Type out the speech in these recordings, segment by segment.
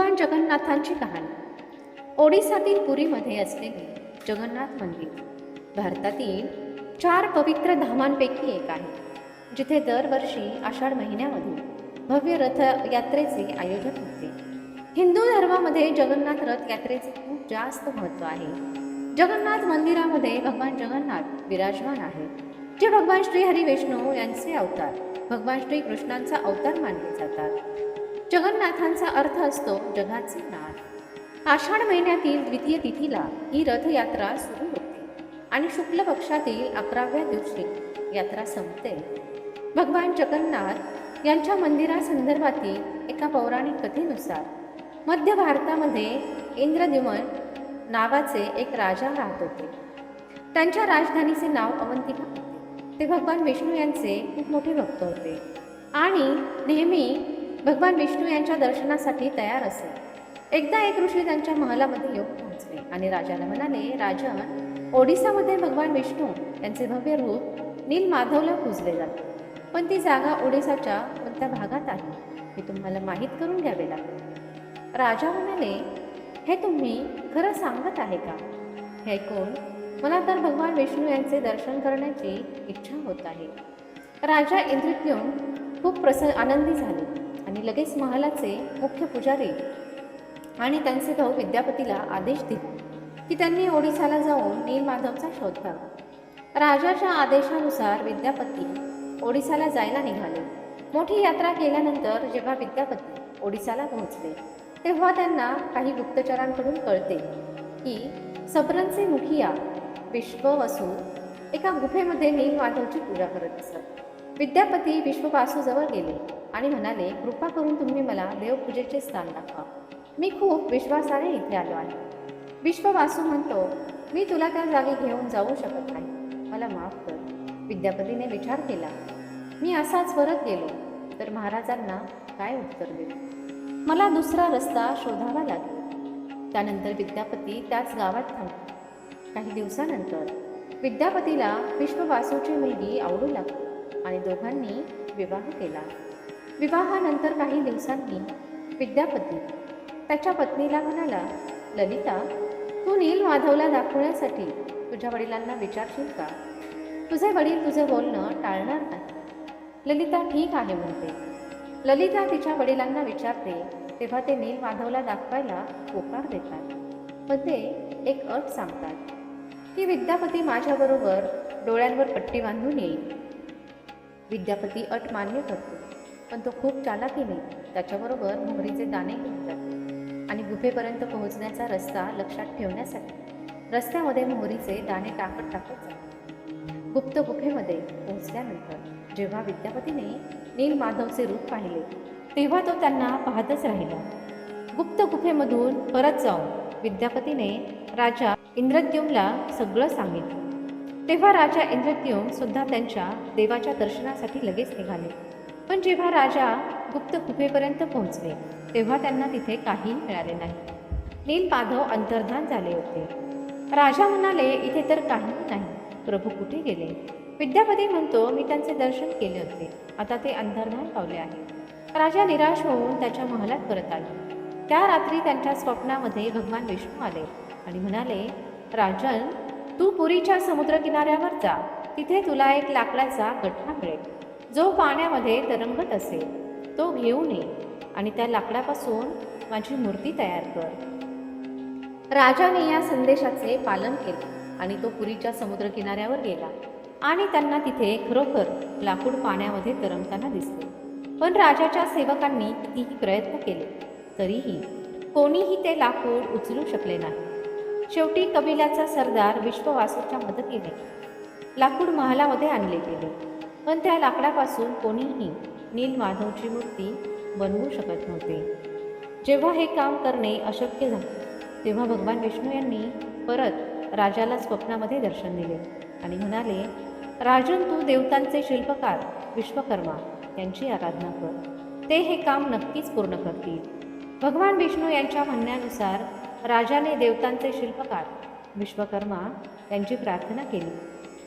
भगवान जगन्नाथांची कहाणी. ओडिसातील पुरीमध्ये असलेले जगन्नाथ मंदिर. भारतातील चार पवित्र धामांपैकी एक आहे जिथे दरवर्षी आषाढ महिन्यामध्ये भव्य रथ यात्रेचे आयोजन होते. हिंदू धर्मामध्ये जगन्नाथ रथ यात्रेचे खूप जास्त महत्त्व आहे. जगन्नाथ मंदिरामध्ये भगवान जगन्नाथ विराजमान आहे जे भगवान श्री हरी विष्णू यांचे अवतार भगवान श्री कृष्णांचा अवतार मानले जातात. जगन्नाथांचा अर्थ असतो जगाचे नाथ आषाढ महिन्यातील द्वितीय तिथीला ही रथयात्रा सुरू होते आणि शुक्ल पक्षातील अकराव्या दिवशी यात्रा संपते. भगवान जगन्नाथ यांच्या मंदिरासंदर्भातील एका पौराणिक कथेनुसार मध्य भारतामध्ये इंद्रद्युमन नावाचे एक राजा राहत होते. त्यांच्या राजधानीचे नाव अवंतिका ते भगवान विष्णू यांचे खूप मोठे भक्त होते. आणि नेहमी भगवान विष्णू यांच्या दर्शनासाठी तयार असे एकदा एक ऋषी त्यांच्या महालामध्ये येऊन पोहोचले आणि राजाला म्हणाले राजन ओडिसामध्ये भगवान विष्णू यांचे भव्य रूप नील माधवला पूजले जाते. पण ती जागा ओडिसाच्या कोणत्या भागात आहे? हे तुम्हाला माहीत करून घ्यावे लागेल. राजा म्हणाले हे तुम्ही खरं सांगत आहे का? हे ऐकून मला तर भगवान विष्णू यांचे दर्शन करण्याची इच्छा होत आहे. राजा इंद्रद्युम खूप प्रसन्न आनंदी झाले. आणि लगेच महालाचे मुख्य पुजारी आणि त्यांचे भाऊ विद्यापतीला आदेश दिले की त्यांनी ओडिसाला जाऊन नीलमाधवचा शोध घ्यावा. राजाच्या आदेशानुसार विद्यापती ओडिसाला जायला निघाले. मोठी यात्रा केल्यानंतर जेव्हा विद्यापती ओडिसाला पोहोचले तेव्हा त्यांना काही गुप्तचरांकडून कळते की सबरनचे मुखिया विश्ववसू एका गुफेमध्ये नीलमाधवची पूजा करत असत. विद्यापती विश्ववासूजवळ गेले. आणि म्हणाले कृपा करून तुम्ही मला देवपूजेचे स्थान दाखवा. मी खूप विश्वासाने इथे आलो आहे. विश्ववासू म्हणतो मी तुला त्या जागी घेऊन जाऊ शकत नाही. मला माफ कर. विद्यापतीने विचार केला. मी असाच परत गेलो तर महाराजांना काय उत्तर देऊ? मला दुसरा रस्ता शोधावा लागेल. त्यानंतर विद्यापती त्याच गावात थांबले. काही दिवसानंतर विद्यापतीला विश्ववासूची मुलगी आवडू लागली आणि दोघांनी विवाह केला. विवाहानंतर काही दिवसांनी विद्यापती त्याच्या पत्नीला म्हणाला ललिता तू नील माधवला दाखवण्यासाठी तुझ्या वडिलांना विचारशील का? तुझे वडील तुझे बोलणं टाळणार नाही ललिता ठीक आहे म्हणते. ललिता तिच्या वडिलांना विचारते तेव्हा ते नील माधवला दाखवायला होकार देतात. पण ते एक अट सांगतात. की विद्यापती माझ्याबरोबर डोळ्यांवर पट्टी बांधून येईल. विद्यापती अट मान्य करतो. पण तो खूप चालाकीने त्याच्याबरोबर मोहरीचे दाणे घेऊन जातो. आणि गुफेपर्यंत पोहोचण्याचा रस्ता लक्षात ठेवण्यासाठी रस्त्यामध्ये मोहरीचे दाणे टाकत टाकत जातो. गुप्त गुफेमध्ये पोहोचल्यानंतर जेव्हा विद्यापतीने नील माधवचे रूप पाहिले तेव्हा तो त्यांना पाहतच राहिला. गुप्त गुफेमधून परत जाऊन विद्यापतीने राजा इंद्रद्युमला सगळं सांगितलं. तेव्हा राजा इंद्रद्युम सुद्धा त्यांच्या देवाच्या दर्शनासाठी लगेच निघाले. पण जेव्हा राजा गुप्त गुफेपर्यंत पोहोचले तेव्हा त्यांना तिथे काही मिळाले नाही. नील माधव अंतर्धान झाले होते. राजा म्हणाले इथे तर काही नाही. प्रभू कुठे गेले? विद्यापती म्हणतो मी त्यांचे दर्शन केले होते. आता ते अंतर्धान पावले आहे राजा निराश होऊन त्याच्या महालात परत आले. त्या रात्री त्यांच्या स्वप्नामध्ये भगवान विष्णू आले आणि म्हणाले राजन तू पुरीच्या समुद्रकिनाऱ्यावर जा. तिथे तुला एक लाकडाचा गठ्ठा मिळेल. जो पाण्यामध्ये तरंगत असेल तो घेऊन ये आणि त्या लाकडापासून माझी मूर्ती तयार कर. राजाने या संदेशाचे पालन केले आणि तो पुरीच्या समुद्रकिनाऱ्यावर गेला आणि त्यांना तिथे खरोखर लाकूड पाण्यामध्ये तरंगताना दिसले. पण राजाच्या सेवकांनी कितीही प्रयत्न केले तरीही कोणीही ते लाकूड उचलू शकले नाही. शेवटी कबिलाचा सरदार विश्ववासूच्या मदतीने लाकूड महालामध्ये आणले गेले. पण त्या लाकडापासून कोणीही नील माधवची मूर्ती बनवू शकत नव्हते. जेव्हा हे काम करणे अशक्य झाले तेव्हा भगवान विष्णू यांनी परत राजाला स्वप्नामध्ये दर्शन दिले आणि म्हणाले राजन तू देवतांचे शिल्पकार विश्वकर्मा यांची आराधना कर. ते हे काम नक्कीच पूर्ण करतील. भगवान विष्णू यांच्या म्हणण्यानुसार राजाने देवतांचे शिल्पकार विश्वकर्मा यांची प्रार्थना केली.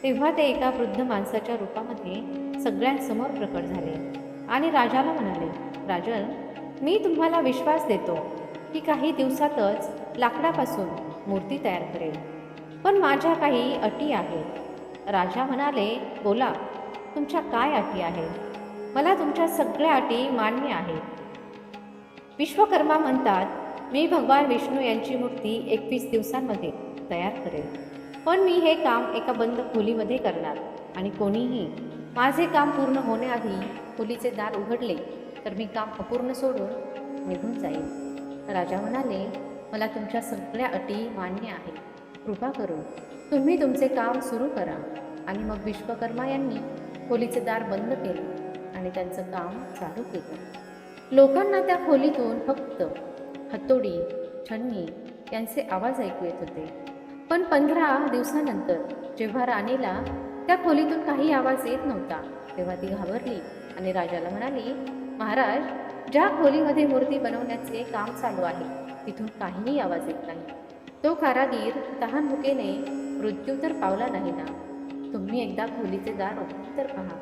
तेव्हा ते एका वृद्ध माणसाच्या रूपामध्ये सगळ्यांसमोर प्रकट झाले. आणि राजाला म्हणाले राजन मी तुम्हाला विश्वास देतो की काही दिवसातच लाकडापासून मूर्ती तयार करेल. पण माझ्या काही अटी आहेत. राजा म्हणाले बोला तुमच्या काय अटी आहेत? मला तुमच्या सगळ्या अटी मान्य आहेत. विश्वकर्मा म्हणतात मी भगवान विष्णू यांची मूर्ती एकवीस दिवसांमध्ये तयार करेल. पण मी हे काम एका बंद खोलीमध्ये करणार. आणि कोणीही माझे काम पूर्ण होण्याआधी खोलीचे दार उघडले तर मी काम अपूर्ण सोडून निघून जाईल राजा म्हणाले मला तुमच्या सगळ्या अटी मान्य आहेत. कृपा करून तुम्ही तुमचे काम सुरू करा. आणि मग विश्वकर्मा यांनी खोलीचे दार बंद केले आणि त्यांचं काम चालू केलं. लोकांना त्या खोलीतून फक्त हतोडी छन्नी यांचे आवाज ऐकू येत होते. पण पंधरा दिवसानंतर जेव्हा राणीला त्या खोलीतून काही आवाज येत नव्हता तेव्हा ती घाबरली आणि राजाला म्हणाली महाराज ज्या खोलीमध्ये मूर्ती बनवण्याचे काम चालू आहे तिथून काहीही आवाज येत नाही. तो कारागीर तहान भुकेने मृत्यू तर पावला नाही ना. तुम्ही एकदा खोलीचे दार उघडून तर पहा.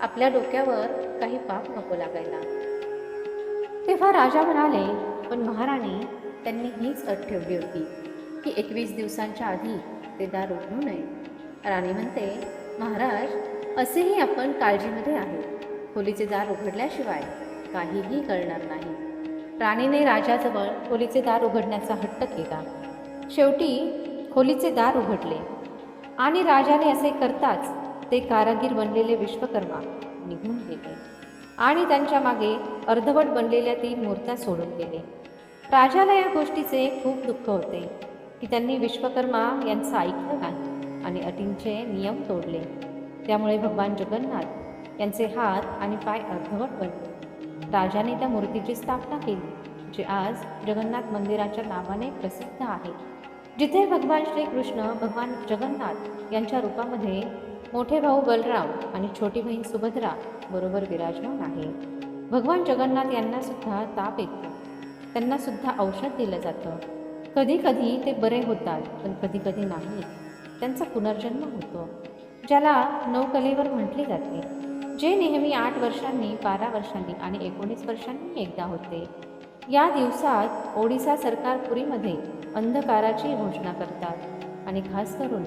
आपल्या डोक्यावर काही पाप नको लागायला. तेव्हा राजा म्हणाले पण महाराणी त्यांनी हीच अट ठेवली होती. की एकवीस दिवसांच्या आधी ते दार उघडू नये. राणी म्हणते महाराज असेही आपण काळजीमध्ये आहे खोलीचे दार उघडल्याशिवाय काहीही कळणार नाही. राणीने राजाजवळ खोलीचे दार उघडण्याचा हट्ट केला. शेवटी खोलीचे दार उघडले. आणि राजाने असे करताच ते कारागीर बनलेले विश्वकर्मा निघून गेले. आणि त्यांच्या मागे अर्धवट बनलेल्या तीन मूर्त्या सोडून गेले. राजाला या गोष्टीचे खूप दुःख होते. की त्यांनी विश्वकर्मा यांचं ऐकलं नाही आणि अटींचे नियम तोडले. त्यामुळे भगवान जगन्नाथ यांचे हात आणि पाय अर्धवट बनले. राजाने त्या मूर्तीची स्थापना केली जी आज जगन्नाथ मंदिराच्या नावाने प्रसिद्ध आहे. जिथे भगवान श्रीकृष्ण भगवान जगन्नाथ यांच्या रूपामध्ये मोठे भाऊ बलराम आणि छोटी बहीण सुभद्रा बरोबर विराजमान आहे. भगवान जगन्नाथ यांना सुद्धा ताप येतो. त्यांना सुद्धा औषध दिलं जातं. कधी कधी ते बरे होतात पण कधी कधी नाही. त्यांचा पुनर्जन्म होतो ज्याला नवकलेवर म्हटले जाते जे नेहमी आठ वर्षांनी बारा वर्षांनी आणि एकोणीस वर्षांनी एकदा होते. या दिवसात ओडिसा सरकार पुरीमध्ये अंधकाराची घोषणा करतात आणि खास करून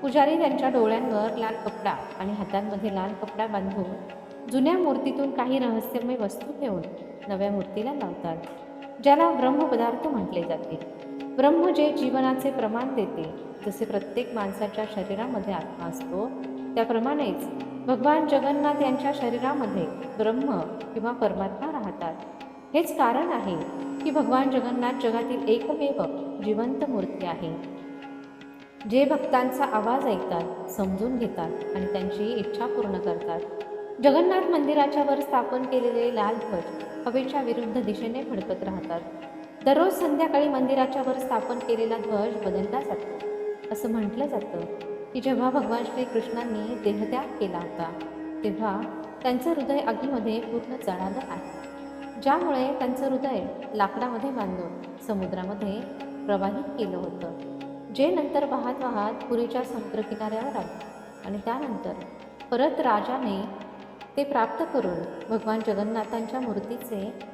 पुजारी त्यांच्या डोळ्यांवर लाल कपडा आणि हातांमध्ये लाल कपडा बांधून जुन्या मूर्तीतून काही रहस्यमय वस्तू ठेवून नव्या मूर्तीला लावतात ज्याला ब्रह्मपदार्थ म्हटले जाते. ब्रह्म जे जीवनाचे प्रमाण देते जसे प्रत्येक माणसाच्या शरीरामध्ये आत्मा असतो त्याप्रमाणेच भगवान जगन्नाथ यांच्या शरीरामध्ये ब्रह्म किंवा परमात्मा राहतात. हेच कारण आहे की भगवान जगन्नाथ जगातील एकमेव जिवंत मूर्ती आहे. जे भक्तांचा आवाज ऐकतात समजून घेतात आणि त्यांची इच्छा पूर्ण करतात. जगन्नाथ मंदिराच्या वर स्थापन केलेले लाल ध्वज हवेच्या विरुद्ध दिशेने फडकत राहतात. दररोज संध्याकाळी मंदिराच्या वर स्थापन केलेला ध्वज बदलला जातो. असं म्हटलं जातं की जेव्हा भगवान श्रीकृष्णांनी देहत्याग केला होता तेव्हा त्यांचं हृदय आगीमध्ये पूर्ण जळालं आहे. ज्यामुळे त्यांचं हृदय लाकडामध्ये बांधून समुद्रामध्ये प्रवाहित केलं होतं. जे नंतर वाहत वाहत पुरीच्या समुद्रकिनाऱ्यावर आले आणि त्यानंतर परत राजाने ते प्राप्त करून भगवान जगन्नाथांच्या मूर्तीचे